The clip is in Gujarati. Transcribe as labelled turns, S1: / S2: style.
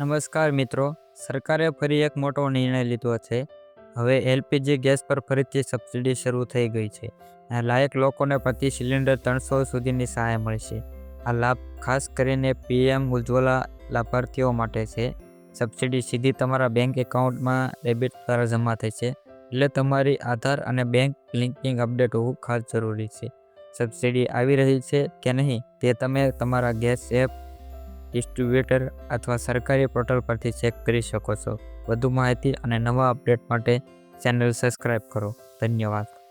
S1: નમસ્કાર મિત્રો, સરકારે ફરી એક મોટો નિર્ણય લીધો છે. હવે એલપીજી ગેસ પર ફરીથી સબસિડી શરૂ થઈ ગઈ છે. આ લાયક લોકોને પ્રતિ સિલિન્ડર ત્રણસો સુધીની સહાય મળશે. આ લાભ ખાસ કરીને પીએમ ઉજ્જવલા લાભાર્થીઓ માટે છે. સબસિડી સીધી તમારા બેંક એકાઉન્ટમાં ડેબિટ દ્વારા જમા થશે એટલે તમારી આધાર અને બેંક લિંકિંગ અપડેટ હોવું ખાસ જરૂરી છે. સબસિડી આવી રહી છે કે નહીં તે તમે તમારા ગેસ એપ ડિસ્ટ્રીબ્યુટર અથવા સરકારી પોર્ટલ પરથી ચેક કરી શકો છો. વધુ માહિતી અને નવા અપડેટ માટે ચેનલ સબસ્ક્રાઈબ કરો. ધન્યવાદ.